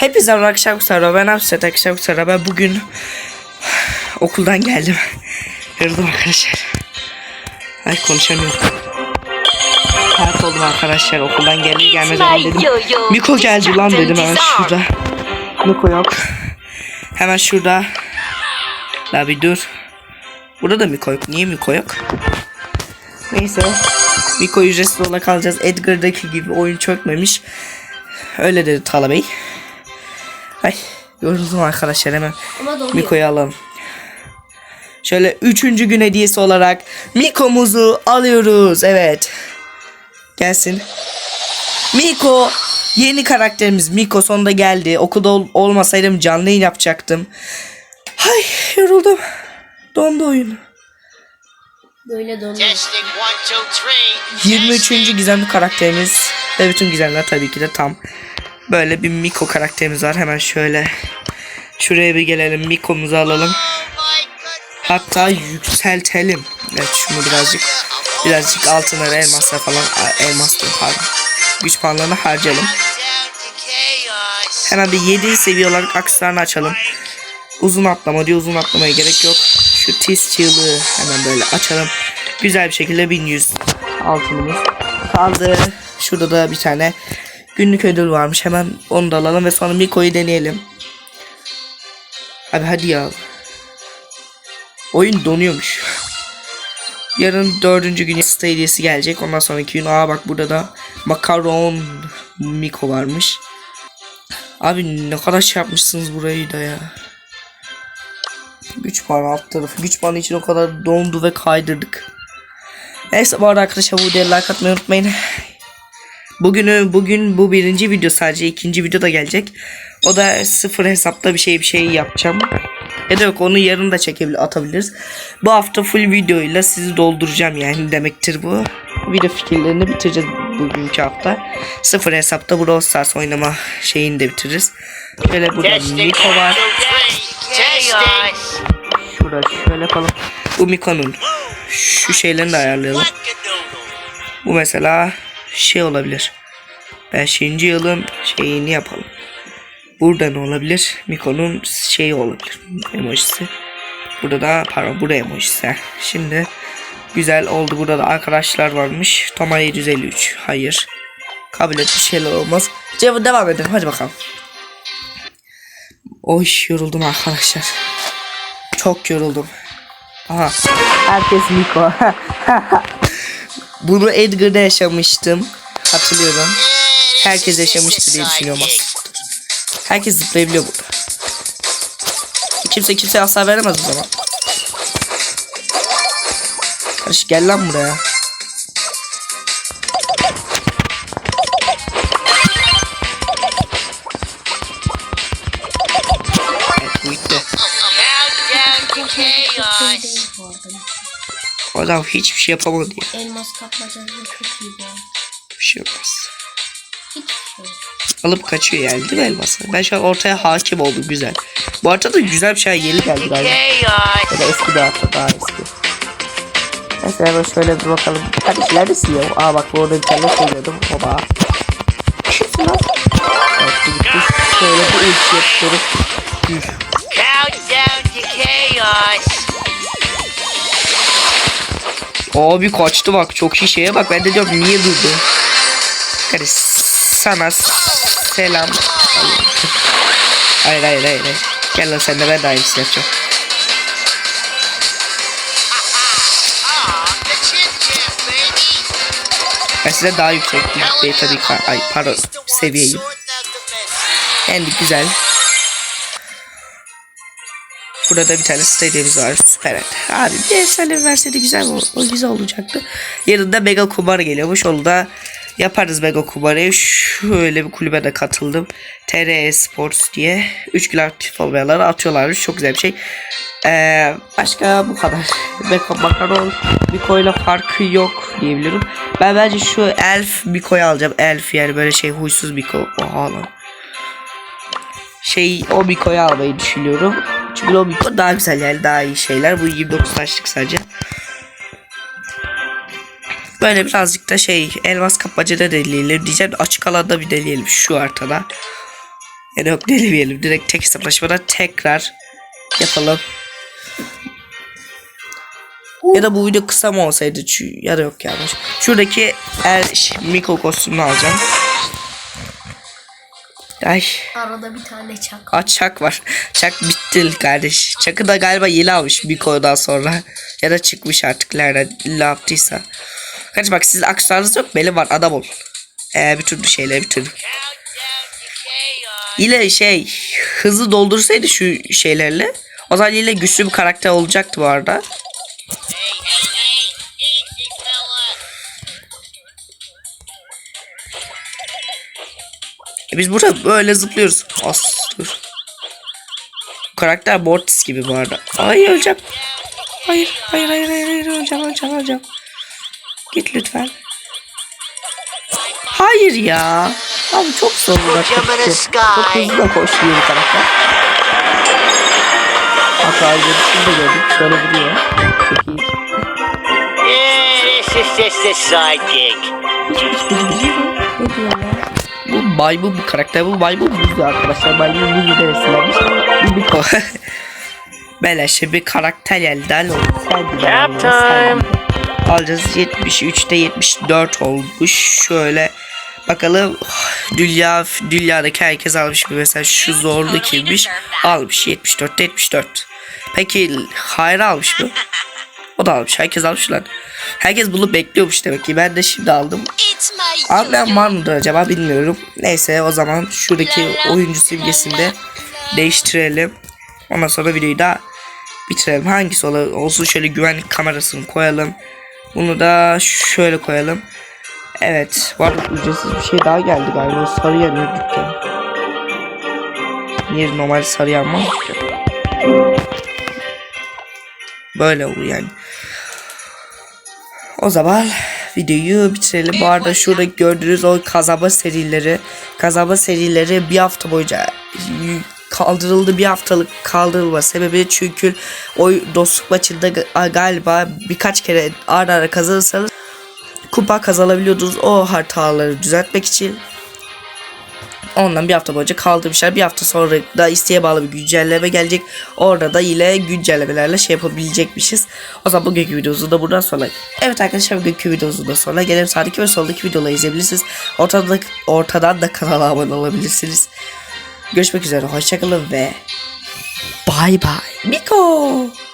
Hepinize arkadaşlar kusura ben Hapset arkadaşlar kusura ben bugün okuldan geldim. Yoruldum arkadaşlar. Ay konuşamıyorum. Hayat oldum arkadaşlar okuldan gelir gelmez dedim. Miko geldi lan dedim hemen şurada. Miko yok. Hemen şurada. La bir dur. Burada da Miko yok. Niye Miko yok? Neyse. Miko ücretsiz olarak alacağız. Edgar'daki gibi oyun çökmemiş. Öyle dedi Tala Bey. Ay yoruldum arkadaşlar hemen. Miko'yu alalım. Şöyle üçüncü gün hediyesi olarak Miko'muzu alıyoruz. Evet. Gelsin. Miko. Yeni karakterimiz Miko sonunda geldi. Okulda ol- olmasaydım canlı yayın yapacaktım. Ay yoruldum. Dondu oyun. Böyle three. 23. Testing. gizemli karakterimiz ve bütün gizemler tabii ki de tam. Böyle bir Miko karakterimiz var. Hemen şöyle şuraya bir gelelim. Miko'muzu alalım. Hatta yükseltelim. Evet şunu birazcık birazcık altınları elmaslar falan elmas pardon. Güç puanlarını harcayalım. Hemen bir 7 seviye olarak aksesuarını açalım. Uzun atlama diyor uzun atlamaya gerek yok. Şu tiz çığlığı hemen böyle açalım. Güzel bir şekilde 1100 altınımız kaldı. Şurada da bir tane günlük ödül varmış. Hemen onu da alalım ve sonra Miko'yu deneyelim. Abi hadi ya. Oyun donuyormuş. Yarın dördüncü gün Insta hediyesi gelecek. Ondan sonraki gün aa bak burada da makaron Miko varmış. Abi ne kadar şey yapmışsınız burayı da ya. Güç puanı alt tarafı. Güç puanı için o kadar dondu ve kaydırdık. Neyse bu arada arkadaşlar bu videoya like atmayı unutmayın. Bugünü bugün bu birinci video sadece ikinci video da gelecek. O da sıfır hesapta bir şey bir şey yapacağım. Ya da yok onu yarın da çekebilir atabiliriz. Bu hafta full videoyla sizi dolduracağım yani demektir bu. Video fikirlerini bitireceğiz bugünkü hafta. Sıfır hesapta Brawl Stars oynama şeyini de bitiririz. Şöyle burada Miko var. Şurada şöyle yapalım. Bu Miko'nun şu şeylerini de ayarlayalım. Bu mesela şey olabilir. 5. yılın şeyini yapalım. Burada ne olabilir? Miko'nun şeyi olabilir. Emojisi. Burada da pardon burada emojisi. Şimdi güzel oldu. Burada da arkadaşlar varmış. Toma 753. Hayır. Kabul et bir şeyler olmaz. Cevap devam edelim. Hadi bakalım. Oy yoruldum arkadaşlar. Çok yoruldum. Aha. Herkes Miko. Bunu Edgar'da yaşamıştım. Hatırlıyorum. Herkes yaşamıştır diye düşünüyorum aslında. Herkes zıplayabiliyor burada. Kimse kimseye hasar veremez o zaman. Karış gel lan buraya. Adam hiçbir şey yapamadı ya. Elmas kapmacası çok iyi bu. Bir şey olmaz. Şey yok. Alıp kaçıyor yani değil mi elması? Ben şu an ortaya hakim oldum güzel. Bu arada da güzel bir şey yeni geldi galiba. Ya da eski hatta daha eski. Mesela ben şöyle bir bakalım. Kardeş neredesin ya? Aa bak bu orada bir tane şey gördüm. Oba. Gitti. Şöyle bir ulti yapıyorum. Üf. Abi kaçtı bak. Çok iyi şeye bak. Ben de diyorum niye durdu? Kardeş sana selam. Hayır hayır hayır. hayır. Gel lan sen de ben de aynısını yapacağım. Ben size daha yüksek bir tabii ki. Ay pardon seviyeyim. Yani güzel. Burada da bir tane stadyumumuz var. Süper. Abi bir efsane verseydi güzel o, o güzel olacaktı. Yarın da Mega Kumar geliyormuş. Onu da yaparız Mega Kumar'ı. Şöyle bir kulübe de katıldım. TR Sports diye. 3 gün aktif olmayanları atıyorlarmış. Çok güzel bir şey. Ee, başka bu kadar. Mega Makaron Miko'yla farkı yok diyebilirim. Ben bence şu Elf Miko'yu alacağım. Elf yani böyle şey huysuz Miko. Oha lan şey o Miko'yu almayı düşünüyorum. Çünkü Miko daha güzel yani daha iyi şeyler. Bu 29 taşlık sadece. Böyle birazcık da şey elmas kapmacada deneyelim diyeceğim. Açık alanda bir deneyelim şu haritada. Yani yok denemeyelim. Direkt tek hesaplaşmada tekrar yapalım. Ya da bu video kısa mı olsaydı ya da yok yanlış. Şuradaki el Miko kostümünü alacağım. Ay Arada bir tane çak. Aa, Çak var. Çak bitti kardeş. Çakı da galiba yeni almış Miko'dan sonra. Ya da çıkmış artık nereden ne yaptıysa. Kardeş bak sizin aksesuarınız yok benim var adam ol. Ee, bir türlü şeyler bir türlü. Yine şey hızlı doldursaydı şu şeylerle. O zaman yine güçlü bir karakter olacaktı bu arada. E biz burada böyle zıplıyoruz. As dur. Bu karakter Mortis gibi bu arada. Ay öleceğim. Hayır hayır hayır hayır, hayır öleceğim öleceğim öleceğim. Git lütfen. Hayır ya. Abi çok zor bu dakika. Jump in the Çok, hızlı koşuyor bu karakter. Hatta ayrıca da gördük. Şöyle vuruyor. Çok iyi. Yeah, this is just a sidekick. Bu maymun bir karakter. Bu maymun buzu arkadaşlar. Maymun buzu neresinden? Bu bir ko. Beleşe bir karakter elden oldu. Cap time. Alacağız 73'te 74 olmuş. Şöyle bakalım dünya dünyadaki herkes almış mı? Mesela şu zorlu kimmiş? Almış 74'te 74. Peki Hayra almış mı? O da almış. Herkes almış lan. Herkes bunu bekliyormuş demek ki. Ben de şimdi aldım. Ben var mıdır acaba bilmiyorum. Neyse o zaman şuradaki oyuncu simgesini de değiştirelim. Ondan sonra videoyu da bitirelim. Hangisi olsun şöyle güvenlik kamerasını koyalım. Bunu da şöyle koyalım. Evet. Arada ücretsiz bir şey daha geldi galiba. Sarı yanıyor dükkan. Niye normal sarı yanmaz ki? Böyle olur yani. O zaman videoyu bitirelim. Bu arada şurada gördüğünüz o kazaba serileri, kazaba serileri bir hafta boyunca kaldırıldı. Bir haftalık kaldırılma sebebi çünkü o dostluk maçında ga- galiba birkaç kere ara ara kazanırsanız kupa kazanabiliyordunuz. O hataları düzeltmek için Ondan bir hafta boyunca kaldırmışlar. Bir hafta sonra da isteğe bağlı bir güncelleme gelecek. Orada da yine güncellemelerle şey yapabilecekmişiz. O zaman bugünkü videomuzu da buradan sonra. Evet arkadaşlar bugünkü videomuzu da sonra gelelim sağdaki ve soldaki videoları izleyebilirsiniz. Ortada, ortadan da kanala abone olabilirsiniz. Görüşmek üzere. Hoşçakalın ve bay bay. Miko.